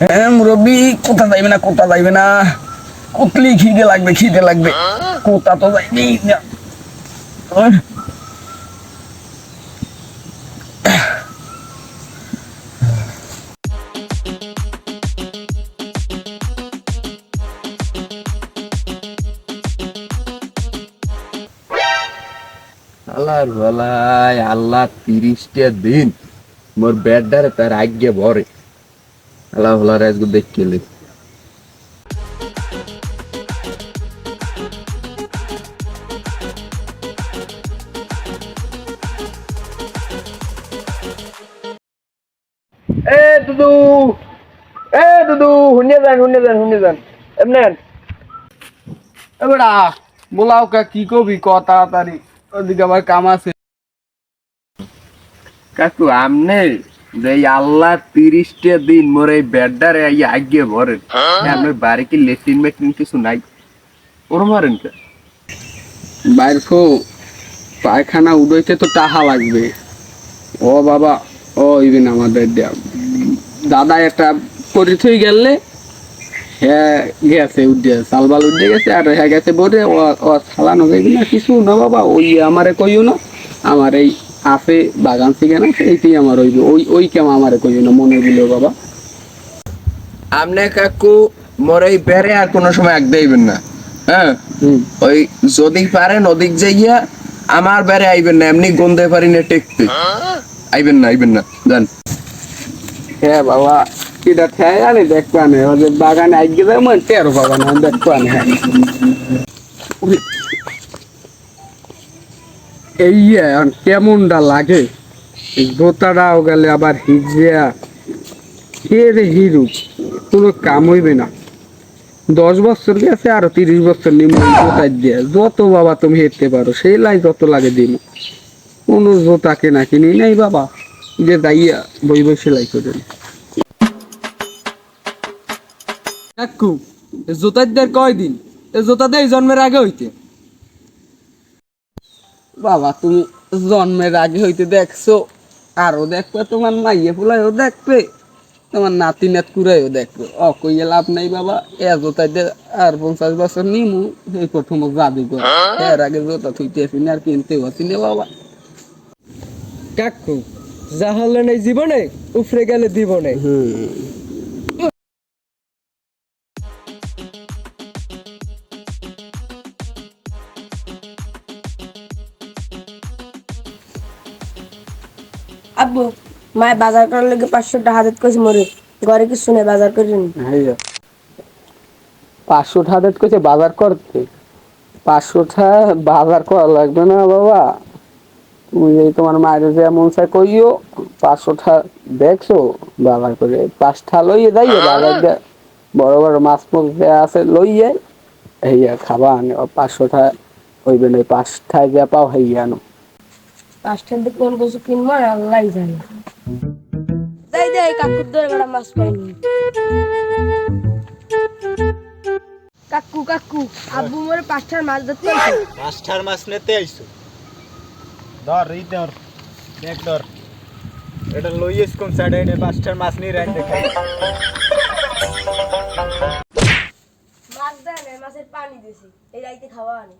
হ্যাঁ মুরব্বী কোথা যাইবে না কোথা যাইবে না? কুতলি খিদে লাগবে খিদে লাগবে। কোথা তো যাইবে না। আল্লাহর আল্লাহ তিরিশটা দিন মোর বেডারে তার আগে ভরে। আল্লাহ হলার আজকে দেখতে এলি এ দুদু এ দুদু হুনে যান হুনে যান হুনে যান এমনে এবারা বলাও কা কি কবি ক তাড়াতাড়ি ওদিকে আবার কাম আছে কাকু আমনে যে আল্লাহ তিরিশটা দিন মোর এই বেডারে আগে ভরে আপনার বাড়ি কি লেট্রিন মেট্রিন কিছু নাই? ওর মারেন কে? বাইর পায়খানা উড়াইতে তো টাহা লাগবে। ও বাবা ও ইবেন আমাদের দে- দাদা একটা করে থই গেলে হ্যাঁ গেছে উঠে সালবাল উঠে গেছে আর হ্যাঁ গেছে বলে ও যাইবে না কিছু না বাবা ওই আমারে কইও না আমার এই আছে বাগান সিগান আছে এইটাই আমার ওই ওই ওই কেমন আমারে কইও না মনে দিল বাবা। আমনে কাকু মোর এই বেড়ে আর কোনো সময় আগ দেইবেন না। হ্যাঁ? ওই যদি পারেন ওদিক যাইয়া আমার বেড়ে আইবেন না এমনি গন্ধে পারি না টেকতে। আইবেন না আইবেন না জান হ্যাঁ বাবা এটা খেয়ে আনে দেখব আনে ওদের বাগানে আগে যেমন তেরো বাবা না দেখব আনে। ওই- এই কেমনটা লাগে? দোতারাও গেলে আবার হিজিয়া। কে রে হিরু? কোনো কাম হইবে না। দশ বছর গেছে, আরও তিরিশ বছর নিম্ন দিয়ে। যত বাবা তুমি হেঁটতে পারো সেই লাই যত লাগে দিন কোনো জোতা কেনা কিনি নাই বাবা। যে দাইয়া বই বই সেলাই করে। কাকু জোতার দের কয়দিন? এ জোতা দেয় জন্মের আগে হইতে। বাবা তুমি জন্মের আগে হইতে দেখছ আরও দেখবে তোমার মাইয়ে ফুলাইও দেখবে তোমার নাতি নাত কুড়াইও দেখবে। অ কইয়ে লাভ নাই বাবা এ জোতা দিয়ে আর পঞ্চাশ বছর নিমু এই প্রথম জাদু করে এর আগে জোতা থুইতে আসি না আর কিনতে আসি না বাবা। কাকু যা হলে নেই জীবনে উফরে গেলে জীবনে আব্বু, মায় বাজার করার লেগে পাঁচশো টাকা হাতে কইছে মরে, ঘরে কি শুনে বাজার করিনি। পাঁচশো টাকা কইছে বাজার করতে? পাঁচশো টাকা বাজার করা লাগবে না বাবা। তুমি এই তোমার মায়ের যে এমন চাই কইও পাঁচশো টাকা দেখছ, বাজার করে। পাঁচটা লইয়ে যাইয়ে বাজার বড় বড় মাছ মুখ যে আছে লইয়ে হইয়া খাবা আনে। পাঁচশো টাকা হইবে না, পাঁচটায় যা পাও হইয়া আনো। পাঁচটার দিকে কোন কিছু কিনবো আর আল্লাহ জানে। যাই যাই কাকুর ধরে বেড়া মাছ পাইনি কাকু কাকু আব্বু মোরে পাঁচটার মাছ ধরতে হইছে। মাস্টার মাছ নিতে আইসো ধর এই ধর দেখ ধর। এটা লইয়েস কোন সাইডে এটা মাস্টার মাছ নিয়ে রাখ দেখাই। মাছ দেয় মাছের পানি দিছি। এই রাইতে খাওয়া আনি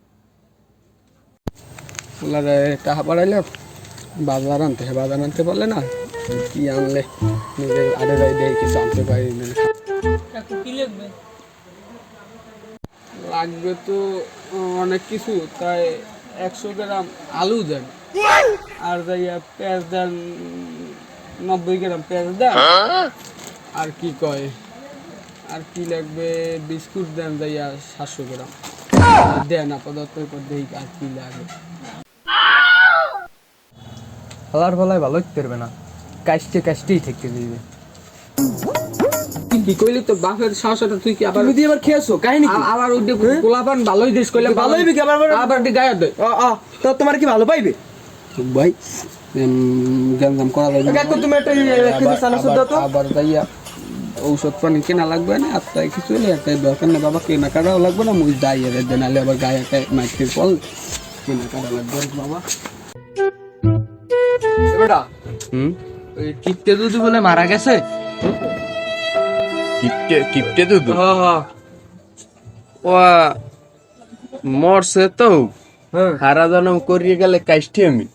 টাকা বাজার আনতে হয় বাজার আনতে পারলে না কি আনলে? নিজে আড়ে যাই দিয়ে কিছু আনতে পারি লাগবে? তো অনেক কিছু তাই একশো গ্রাম আলু দেন। আর যাইয়া পেঁয়াজ দেন নব্বই গ্রাম পেঁয়াজ দেন। আর কি কয়? আর কি লাগবে? বিস্কুট দেন যাইয়া সাতশো গ্রাম। দেন আপাতত দেখি আর কি লাগে। হালার ভালাই ভালো পারবে না। কাশতে কাশতেই থেকে দিবে কি কইলি তো বাপের সাহসটা তুই কি আবার তুমি আবার খেয়েছো কাহিনী কি? আবার ওই গোলাপান ভালোই দেশ কইলাম ভালোই বিকে আবার? আবার- গায়ে দে। আ, আ, তো তোমার কি ভালো পাইবে? ভাই গঞ্জাম করা যাবে না। কাকু তুমি একটা কেজি চানা সুদ্ধ তো আবার যাইয়া ঔষধ পানি কেনা লাগবে না আর তাই কিছু হলে একটা দরকার নেই। বাবা কেনা কাটাও লাগবে না মুই যাই এর দেন নাহলে আবার গায়ে একটা মাইকের ফল কেনা কাটা লাগবে বাবা। বেটা হুম? ওই বলে মারা গেছে? কিপটে কিপটে দুধু হ হ ও মরছে তো। হ্যাঁ। হারা জনম করিয়ে গেলে কাইষ্টি আমি।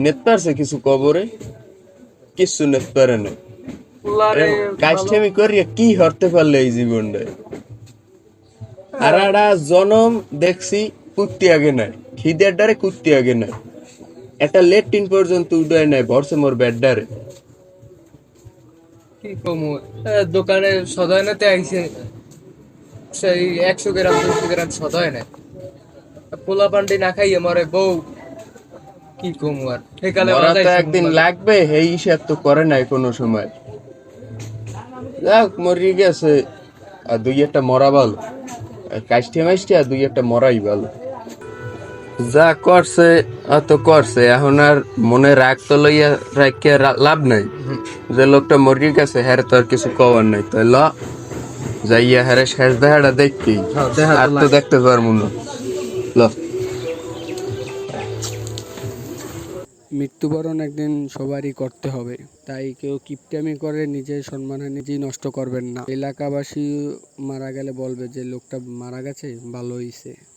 নেত পারছে কিছু কবরে? কিছু নেত পারে না কাইষ্টি আমি করিয়ে কি হরতে পারলে এই জীবনটা হারাটা জনম দেখছি কুত্তি আগে নাই। খিদের ডারে কুত্তি আগে নাই। একটা লেট্রিন পর্যন্ত উদয় নাই ভরছে মোর বেডডারে কি কমু? দোকানে সদায় নাতে আইছে। সেই একশো গ্রাম দুশো গ্রাম সদায় নাই। পোলা পান্ডি না খাইয়ে মরে বউ। কি কমু আর? মরা তো একদিন লাগবে এই হিসাব তো করে নাই কোনো সময়। যাক মরি গেছে। আর দুই একটা মরা ভালো। কাষ্টি মাইষ্টি আর দুই একটা মরাই ভালো। যা করছে অত করছে। এখন আর মনে রাগ তো লইয়া রাখিয়া লাভ নাই। যে লোকটা মরি গেছে হ্যারে তো আর কিছু কবার নাই। তাই ল যাইয়া হ্যারে শেষ দেখাটা দেখি। হ্যাঁ, আর তো দেখতে পারব না। ল। মৃত্যুবরণ একদিন সবারই করতে হবে। তাই কেউ কিপটামি করে নিজের সম্মান নিজেই নষ্ট করবেন না। এলাকাবাসী মারা গেলে বলবে যে লোকটা মারা গেছে ভালো হয়েছে